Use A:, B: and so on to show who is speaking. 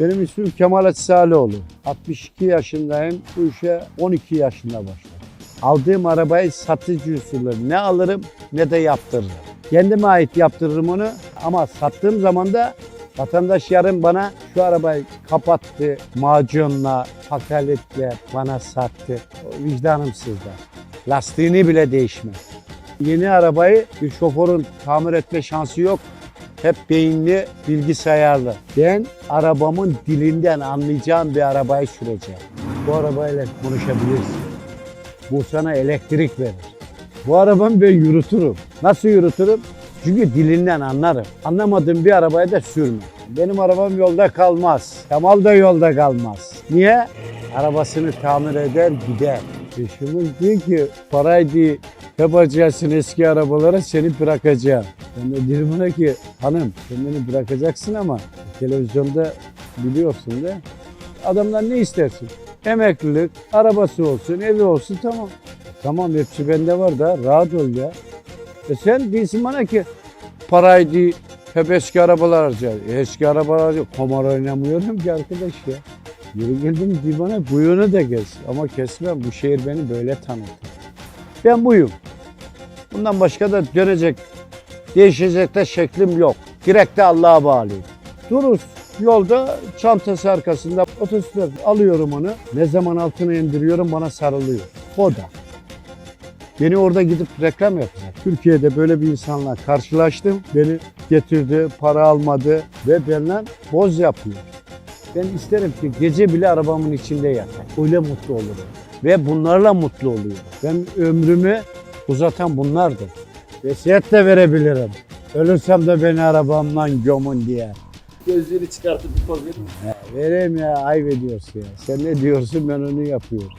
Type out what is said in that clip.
A: Benim ismim Kemal Etsaloğlu. 62 yaşındayım. Bu işe 12 yaşında başladım. Aldığım arabayı satıcı usulü ne alırım ne de yaptırırım. Kendime ait yaptırırım onu ama sattığım zaman da vatandaş yarın bana şu arabayı kapattı, macunla, pakaletle bana sattı. O Vicdanım sizde. Lastiğini bile değişme. Yeni arabayı bir şoförün tamir etme şansı yok. Hep beyinli, bilgisayarlı. Ben arabamın dilinden anlayacağım bir arabayı süreceğim. Bu arabayla konuşabilirsin. Bu sana elektrik verir. Bu arabamı ben yürütürüm. Nasıl yürütürüm? Çünkü dilinden anlarım. Anlamadığım bir arabaya da sürme. Benim arabam yolda kalmaz. Kemal da yolda kalmaz. Niye? Arabasını tamir eder gider. Eşimiz diyor ki parayı yapacaksın eski arabalara seni bırakacağım. Ben de diyorum ona ki hanım sen beni bırakacaksın ama televizyonda biliyorsun da adamdan ne istersin? Emeklilik, arabası olsun, evi olsun tamam. Tamam hepsi bende var da rahat ol ya. E sen değilsin bana ki parayı değil, hep eski arabalar. E eski arabalar harcar. Komar oynamıyorum ki arkadaş ya. Yürü geldim diye bana buyunu da kes. Ama kesmem. Bu şehir beni böyle tanıdı. Ben buyum. Bundan başka da dönecek, değişecek de şeklim yok. Direkt de Allah'a bağlıyım. Duruz yolda çantası arkasında otostop alıyorum onu. Ne zaman altına indiriyorum bana sarılıyor. O da. Beni orada gidip reklam yapacak. Türkiye'de böyle bir insanla karşılaştım. Beni getirdi, para almadı ve benimle boz yapıyor. Ben isterim ki gece bile arabamın içinde yatar. Öyle mutlu olurum. Ve bunlarla mutlu oluyorum. Ben ömrümü uzatan bunlardır. Vesiyet de verebilirim. Ölürsem de beni arabamdan gömün diye.
B: Gözleri çıkartıp bir poz verir misin?
A: Vereyim ya ayıp ediyorsun ya. Sen ne diyorsun ben onu yapıyorum.